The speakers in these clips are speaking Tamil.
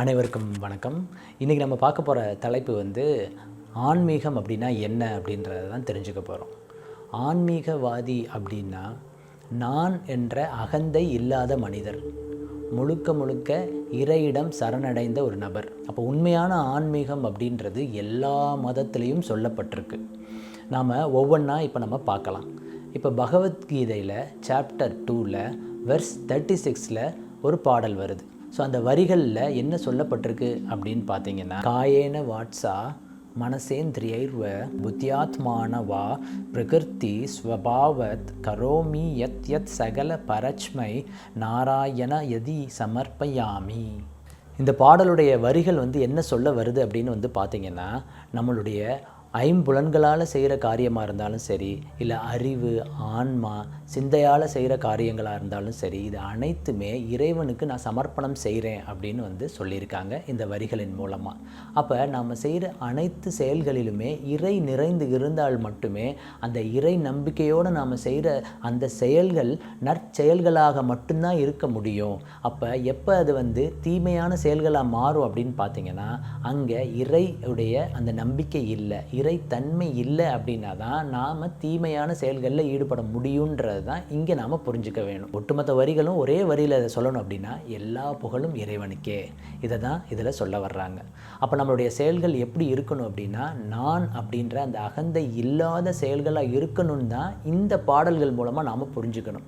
அனைவருக்கும் வணக்கம். இன்றைக்கி நம்ம பார்க்க போகிற தலைப்பு வந்து ஆன்மீகம் அப்படின்னா என்ன அப்படின்றத தான் தெரிஞ்சுக்க போகிறோம் ஆன்மீகவாதி அப்படின்னா நான் என்ற அகந்தை இல்லாத மனிதர் முழுக்க முழுக்க இறையிடம் சரணடைந்த ஒரு நபர். அப்போ உண்மையான ஆன்மீகம் அப்படின்றது எல்லா மதத்திலையும் சொல்லப்பட்டிருக்கு. நாம் ஒவ்வொன்றா இப்போ நம்ம பார்க்கலாம். இப்போ பகவத்கீதையில் சாப்டர் டூவில் வெர்ஸ் தேர்ட்டி சிக்ஸில் ஒரு பாடல் வருது. ஸோ அந்த வரிகளில் என்ன சொல்லப்பட்டிருக்கு அப்படின்னு பார்த்தீங்கன்னா காயேன வாட்ஸா மனசேந்திரியர்வ புத்தியாத்மானவா பிரகிருதி ஸ்வபாவத் கரோமி யத் யத் சகல பரச்மை நாராயண யதி சமர்ப்பயாமி. இந்த பாடலுடைய வரிகள் வந்து என்ன சொல்ல வருது அப்படின்னு வந்து பார்த்திங்கன்னா நம்மளுடைய ஐம்புலன்களால் செய்கிற காரியமாக இருந்தாலும் சரி இல்லை அறிவு ஆன்மா சிந்தையால் செய்கிற காரியங்களாக இருந்தாலும் சரி இது அனைத்துமே இறைவனுக்கு நான் சமர்ப்பணம் செய்கிறேன் அப்படின்னு வந்து சொல்லியிருக்காங்க இந்த வரிகளின் மூலமாக அப்போ நாம் செய்கிற அனைத்து செயல்களிலுமே இறை நிறைந்து இருந்தால் மட்டுமே அந்த இறை நம்பிக்கையோடு நாம் செய்கிற அந்த செயல்கள் நற்செயல்களாக மட்டும்தான் இருக்க முடியும். அப்போ எப்போ அது வந்து தீமையான செயல்களாக மாறும் அப்படின்னு பார்த்தீங்கன்னா அங்கே இறையுடைய அந்த நம்பிக்கை இல்லை. இறைத்தன்மை தன்மை இல்லை அப்படின்னா தான் நாம் தீமையான செயல்களில் ஈடுபட முடியுன்றது தான் இங்கே நாம் புரிஞ்சுக்க வேணும். ஒட்டுமொத்த வரிகளும் ஒரே வரியில் இதை சொல்லணும் அப்படின்னா எல்லா புகழும் இறைவனுக்கே. இதை தான் இதில் சொல்ல வர்றாங்க. அப்போ நம்மளுடைய செயல்கள் எப்படி இருக்கணும் அப்படின்னா நான் அப்படின்ற அந்த அகந்தை இல்லாத செயல்களாக இருக்கணும்னு தான் இந்த பாடல்கள் மூலமாக நாம் புரிஞ்சுக்கணும்.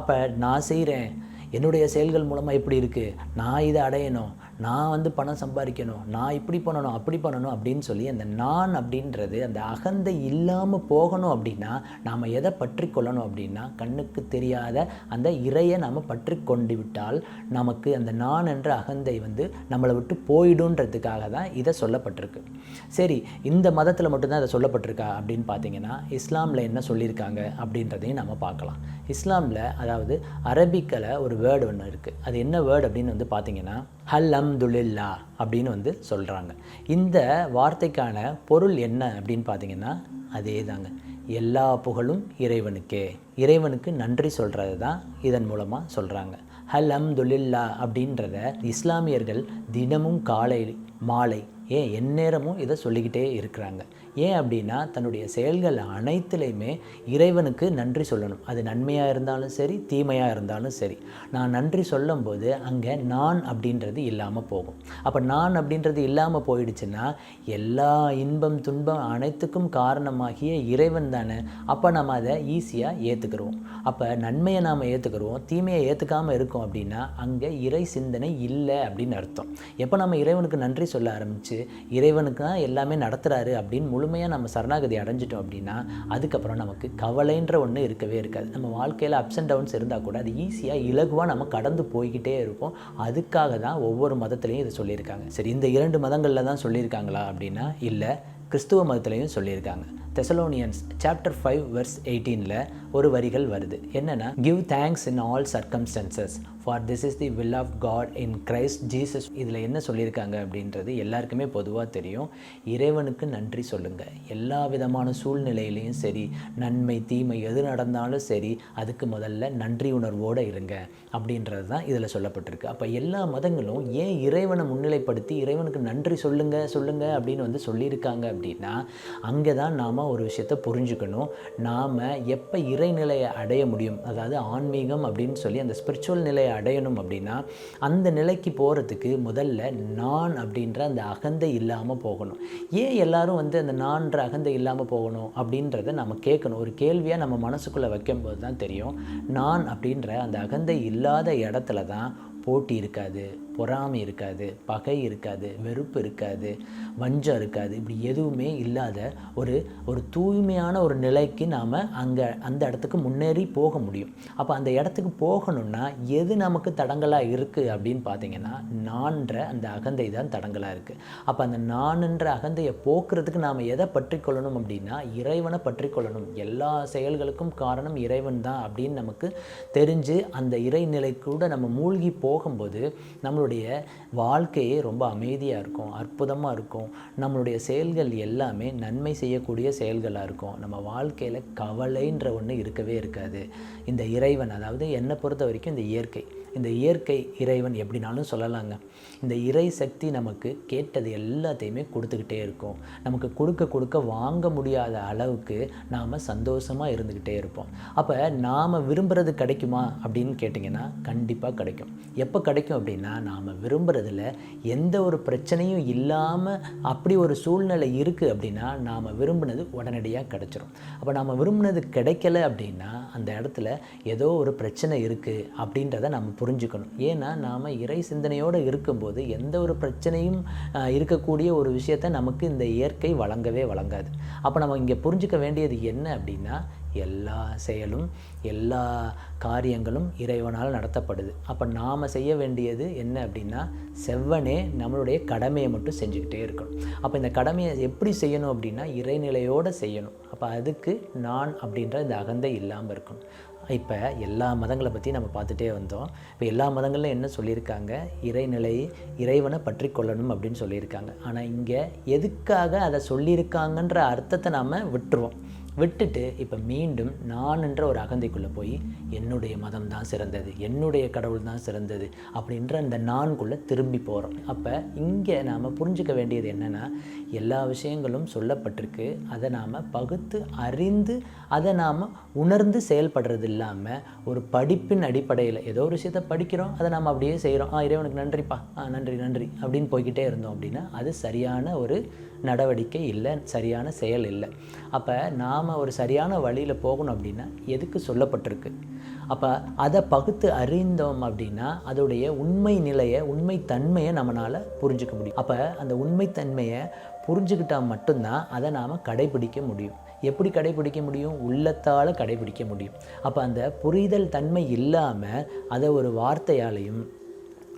அப்போ நான் செய்கிறேன் என்னுடைய செயல்கள் மூலமாக எப்படி இருக்குது நான் இதை அடையணும் நான் வந்து பணம் சம்பாதிக்கணும் நான் இப்படி பண்ணணும் அப்படி பண்ணணும் அப்படின்னு சொல்லி அந்த நான் அப்படின்றது அந்த அகந்தை இல்லாமல் போகணும் அப்படின்னா நாம் எதை பற்றி கொள்ளணும் அப்படின்னா கண்ணுக்கு தெரியாத அந்த இறையை நாம் பற்றி கொண்டு விட்டால் நமக்கு அந்த நான் என்ற அகந்தை வந்து நம்மளை விட்டு போயிடுன்றதுக்காக தான் இதை சொல்லப்பட்டிருக்கு. சரி இந்த மதத்தில் மட்டும்தான் இதை சொல்லப்பட்டிருக்கா அப்படின்னு பார்த்தீங்கன்னா இஸ்லாமில் என்ன சொல்லியிருக்காங்க அப்படின்றதையும் நம்ம பார்க்கலாம். இஸ்லாமில் அதாவது அரபிக்கில் ஒரு வேர்டு ஒன்று இருக்குது அது என்ன வேர்டு அப்படின்னு வந்து பார்த்தீங்கன்னா ஹல் அம்துலில்லா அப்படின்னு வந்து சொல்கிறாங்க இந்த வார்த்தைக்கான பொருள் என்ன அப்படின்னு பார்த்தீங்கன்னா அதே தாங்க எல்லா புகழும் இறைவனுக்கே. இறைவனுக்கு நன்றி சொல்கிறது தான் இதன் மூலமாக சொல்கிறாங்க ஹல் அம்துலில்லா அப்படின்றத இஸ்லாமியர்கள் தினமும் காலை மாலை ஏன் எந்நேரமும் இதை சொல்லிக்கிட்டே இருக்கிறாங்க? ஏன் அப்படின்னா தன்னுடைய செயல்கள் அனைத்துலேயுமே இறைவனுக்கு நன்றி சொல்லணும். அது நன்மையாக இருந்தாலும் சரி தீமையாக இருந்தாலும் சரி. நான் நன்றி சொல்லும்போது அங்கே நான் அப்படின்றது இல்லாமல் போகும். அப்போ நான் அப்படின்றது இல்லாமல் போயிடுச்சுன்னா எல்லா இன்பம் துன்பம் அனைத்துக்கும் காரணமாகிய இறைவன் தானே. அப்போ நம்ம அதை ஈஸியாக ஏற்றுக்கிறோம் அப்போ நன்மையை நாம் ஏற்றுக்கிறோம் தீமையை ஏற்றுக்காமல் இருக்கோம் அப்படின்னா அங்கே இறை சிந்தனை இல்லை அப்படின்னு அர்த்தம். எப்போ நம்ம இறைவனுக்கு நன்றி சொல்ல ஆரம்பித்து இறைவனுக்கு தான் எல்லாமே நடத்துகிறாரு அப்படின்னு முழுமையாக நம்ம சரணாகதி அடைஞ்சிட்டோம் அப்படின்னா அதுக்கப்புறம் நமக்கு கவலைன்ற ஒன்று இருக்கவே இருக்காது. நம்ம வாழ்க்கையில் அப்ஸ் அண்ட் டவுன்ஸ் இருந்தால் கூட அது ஈஸியாக இலகுவாக நம்ம கடந்து போய்கிட்டே இருப்போம். அதுக்காக தான் ஒவ்வொரு மதத்துலேயும் இதை சொல்லியிருக்காங்க. சரி இந்த இரண்டு மதங்களில் தான் சொல்லியிருக்காங்களா அப்படின்னா இல்லை. கிறிஸ்துவ மதத்துலேயும் சொல்லியிருக்காங்க. தெசலோனியன்ஸ் சாப்டர் ஃபைவ் வெர்ஸ் எயிட்டீனில் ஒரு வரிகள் வருது. என்னென்னா give thanks in all circumstances for this is the will of God in Christ Jesus இதில் என்ன சொல்லியிருக்காங்க அப்படின்றது எல்லாருக்குமே பொதுவாக தெரியும். இறைவனுக்கு நன்றி சொல்லுங்கள் எல்லா விதமான சூழ்நிலையிலையும் சரி நன்மை தீமை எது நடந்தாலும் சரி அதுக்கு முதல்ல நன்றி உணர்வோடு இருங்க அப்படின்றது தான் இதில் சொல்லப்பட்டிருக்கு. அப்போ எல்லா மதங்களும் ஏன் இறைவனை முன்னிலைப்படுத்தி இறைவனுக்கு நன்றி சொல்லுங்கள் சொல்லுங்கள் அப்படின்னு வந்து சொல்லியிருக்காங்க அப்படின்னா அங்கே தான் நாம் ஒரு விஷயத்தை புரிஞ்சுக்கணும். நாம் எப்போ இறைநிலையை அடைய முடியும்? அதாவது ஆன்மீகம் அப்படின்னு சொல்லி அந்த ஸ்பிரிச்சுவல் நிலையை அடையணும் அப்படின்னா அந்த நிலைக்கு போகிறதுக்கு முதல்ல நான் அப்படின்ற அந்த அகந்தை இல்லாமல் போகணும். ஏன் எல்லாரும் வந்து அந்த நான்ற அகந்தை இல்லாமல் போகணும் அப்படின்றத நம்ம கேட்கணும். ஒரு கேள்வியாக நம்ம மனசுக்குள்ளே வைக்கும்போது தான் தெரியும். நான் அப்படின்ற அந்த அகந்தை இல்லாத இடத்துல தான் போட்டி இருக்காது. பொறாமை இருக்காது பகை இருக்காது வெறுப்பு இருக்காது வஞ்சம் இருக்காது. இப்படி எதுவுமே இல்லாத ஒரு ஒரு தூய்மையான ஒரு நிலைக்கு நாம் அங்கே அந்த இடத்துக்கு முன்னேறி போக முடியும். அப்போ அந்த இடத்துக்கு போகணும்னா எது நமக்கு தடங்கலாக இருக்குது அப்படின்னு பார்த்தீங்கன்னா நான்ற அந்த அகந்தை தான் தடங்கலாக இருக்குது அப்போ அந்த நான்ன்ற அகந்தையை போக்குறதுக்கு நாம் எதை பற்றி கொள்ளணும் அப்படின்னா இறைவனை பற்றி கொள்ளணும் எல்லா செயல்களுக்கும் காரணம் இறைவன் தான் அப்படின்னு நமக்கு தெரிஞ்சு அந்த இறைநிலை கூட நம்ம மூழ்கி போகும்போது நம்மளுடைய வாழ்க்கையே ரொம்ப அமைதியாக இருக்கும் அற்புதமாக இருக்கும். நம்மளுடைய செயல்கள் எல்லாமே நன்மை செய்யக்கூடிய செயல்களாக இருக்கும். நம்ம வாழ்க்கையில் கவலைன்ற ஒன்று இருக்கவே இருக்காது. இந்த இறைவன் அதாவது என்னை பொறுத்த வரைக்கும் இந்த இயற்கை. இந்த இயற்கை இறைவன் எப்படினாலும் சொல்லலாங்க. இந்த இறை சக்தி நமக்கு கேட்டது எல்லாத்தையுமே கொடுத்துக்கிட்டே இருக்கும். நமக்கு கொடுக்க கொடுக்க வாங்க முடியாத அளவுக்கு நாம் சந்தோஷமாக இருந்துக்கிட்டே இருப்போம். அப்போ நாம் விரும்புகிறது கிடைக்குமா அப்படின்னு கேட்டிங்கன்னா கண்டிப்பாக கிடைக்கும். எப்போ கிடைக்கும் அப்படின்னா நாம் விரும்புகிறதுல எந்த ஒரு பிரச்சனையும் இல்லாமல் அப்படி ஒரு சூழ்நிலை இருக்குது அப்படின்னா நாம் விரும்பினது உடனடியாக கிடைச்சிரும். அப்போ நாம் விரும்பினது கிடைக்கல அப்படின்னா அந்த இடத்துல ஏதோ ஒரு பிரச்சனை இருக்குது அப்படின்றத நம்ம புரிஞ்சுக்கணும். ஏன்னா நாம் இறை சிந்தனையோடு இருக்கும்போது எந்த ஒரு பிரச்சனையும் இருக்கக்கூடிய ஒரு விஷயத்தை நமக்கு இந்த இயற்கை வழங்கவே வழங்காது. அப்போ நம்ம இங்கே புரிஞ்சுக்க வேண்டியது என்ன அப்படின்னா எல்லா செயலும் எல்லா காரியங்களும் இறைவனால் நடத்தப்படுது. அப்போ நாம் செய்ய வேண்டியது என்ன அப்படின்னா செவ்வனே நம்மளுடைய கடமையை மட்டும் செஞ்சுக்கிட்டே இருக்கணும். அப்போ இந்த கடமையை எப்படி செய்யணும் அப்படின்னா இறைநிலையோடு செய்யணும். அப்போ அதுக்கு நான் அப்படின்ற இந்த அகந்தை இல்லாமல் இருக்கணும். இப்போ எல்லா மதங்களை பற்றி நம்ம பார்த்துட்டே வந்தோம். இப்போ எல்லா மதங்களிலும் என்ன சொல்லியிருக்காங்க? இறைநிலை இறைவனை பற்றி கொள்ளணும் அப்படின்னு சொல்லியிருக்காங்க. ஆனால் இங்கே எதுக்காக அதை சொல்லியிருக்காங்கன்ற அர்த்தத்தை நாம் விட்டுருவோம். விட்டுட்டு இப்போ மீண்டும் நான் என்ற ஒரு அகந்தைக்குள்ளே போய் என்னுடைய மதம் தான் சிறந்தது என்னுடைய கடவுள் தான் சிறந்தது அப்படின்ற அந்த நான்குள்ளே திரும்பி போகிறோம் அப்போ இங்கே நாம் புரிஞ்சுக்க வேண்டியது என்னென்னா எல்லா விஷயங்களும் சொல்லப்பட்டிருக்கு. அதை நாம் பகுத்து அறிந்து அதை நாம் உணர்ந்து செயல்படுறது இல்லாமல் ஒரு படிப்பின் அடிப்படையில் ஏதோ ஒரு விஷயத்தை படிக்கிறோம் அதை நாம் அப்படியே செய்கிறோம் ஆ இறைவனுக்கு நன்றிப்பா. ஆ நன்றி நன்றி அப்படின்னு போய்க்கிட்டே இருந்தோம் அப்படின்னா அது சரியான ஒரு நடவடிக்கை இல்லை சரியான செயல் இல்லை. அப்போ நாம் ஒரு சரியான வழியில் போகணும் அப்படின்னா எதுக்கு சொல்லப்பட்டிருக்கு? அப்போ அதை பகுத்து அறிந்தோம் அப்படின்னா அதோடைய உண்மை நிலையை உண்மை தன்மையை நம்மளால் புரிஞ்சுக்க முடியும். அப்போ அந்த உண்மைத்தன்மையை புரிஞ்சுக்கிட்டால் மட்டும்தான் அதை நாம் கடைபிடிக்க முடியும். எப்படி கடைபிடிக்க முடியும்? உள்ளத்தால் கடைபிடிக்க முடியும். அப்போ அந்த புரிதல் தன்மை இல்லாமல் அதை ஒரு வார்த்தையாலையும்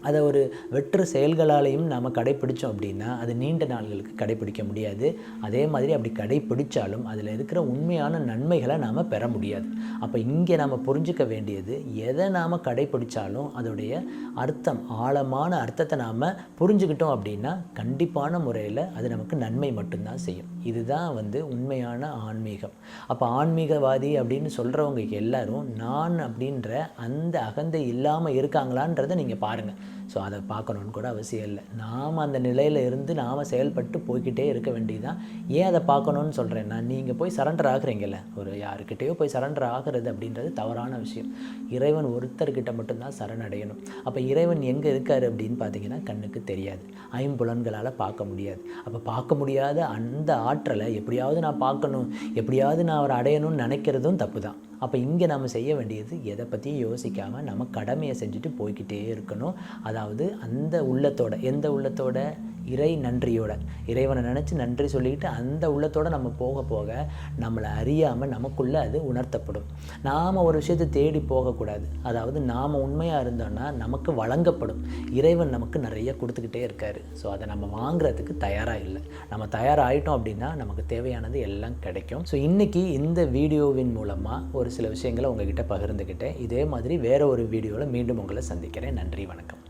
அதை ஒரு வெற்று செயல்களாலையும் நாம் கடைப்பிடிச்சோம் அப்படின்னா அது நீண்ட நாள்களுக்கு கடைப்பிடிக்க முடியாது. அதே மாதிரி அப்படி கடைப்பிடிச்சாலும் அதில் இருக்கிற உண்மையான நன்மைகளை நாம் பெற முடியாது. அப்போ இங்கே நாம் புரிஞ்சுக்க வேண்டியது எதை நாம் கடைப்பிடிச்சாலும் அதோடைய அர்த்தம் ஆழமான அர்த்தத்தை நாம் புரிஞ்சுக்கிட்டோம் அப்படின்னா கண்டிப்பான முறையில் அது நமக்கு நன்மை மட்டும்தான் செய்யும். இதுதான் வந்து உண்மையான ஆன்மீகம். அப்போ ஆன்மீகவாதி அப்படின்னு சொல்கிறவங்க எல்லாரும் நான் அப்படின்ற அந்த அகந்தை இல்லாமல் இருக்காங்களான்றதை நீங்கள் பாருங்கள் ஸோ அதை பார்க்கணுன்னு கூட அவசியம் இல்லை. நாம் அந்த நிலையில் இருந்து நாம் செயல்பட்டு போய்கிட்டே இருக்க வேண்டியதுதான். ஏன் அதை பார்க்கணுன்னு சொல்கிறேன்னா நீங்கள் போய் சரண்டர் ஆகுறீங்கல்ல ஒரு யாருக்கிட்டேயோ போய் சரண்டர் ஆகிறது அப்படின்றது தவறான விஷயம். இறைவன் ஒருத்தர்கிட்ட மட்டும்தான் சரணடையணும் அப்போ இறைவன் எங்கே இருக்கார் அப்படின்னு பார்த்தீங்கன்னா கண்ணுக்கு தெரியாது. ஐம்புலன்களால் பார்க்க முடியாது. அப்போ பார்க்க முடியாத அந்த ஆற்றலை எப்படியாவது நான் பார்க்கணும். எப்படியாவது நான் அவரை அடையணும்னு நினைக்கிறதும் தப்பு தான் அப்போ இங்கே நம்ம செய்ய வேண்டியது எதை பற்றியும் யோசிக்காமல் நம்ம கடமையை செஞ்சுட்டு போய்க்கிட்டே இருக்கணும். அதாவது அந்த உள்ளத்தோட எந்த உள்ளத்தோட? இறை நன்றியோட. இறைவனை நினச்சி நன்றி சொல்லிக்கிட்டு அந்த உள்ளத்தோட நம்ம போக போக நம்மளை அறியாமல் நமக்குள்ளே அது உணர்த்தப்படும். நாம் ஒரு விஷயத்தை தேடி போகக்கூடாது. அதாவது நாம் உண்மையாக இருந்தோன்னா நமக்கு வழங்கப்படும். இறைவன் நமக்கு நிறைய கொடுத்துக்கிட்டே இருக்காரு. ஸோ அதை நம்ம வாங்குறதுக்கு தயாராக இல்லை. நம்ம தயாராகிட்டோம் அப்படின்னா நமக்கு தேவையானது எல்லாம் கிடைக்கும். ஸோ இன்றைக்கி இந்த வீடியோவின் மூலமாக ஒரு ஒரு சில விஷயங்களை உங்ககிட்ட பகிர்ந்துக்கிட்டேன். இதே மாதிரி வேற ஒரு வீடியோவில் மீண்டும் உங்களை சந்திக்கிறேன். நன்றி வணக்கம்.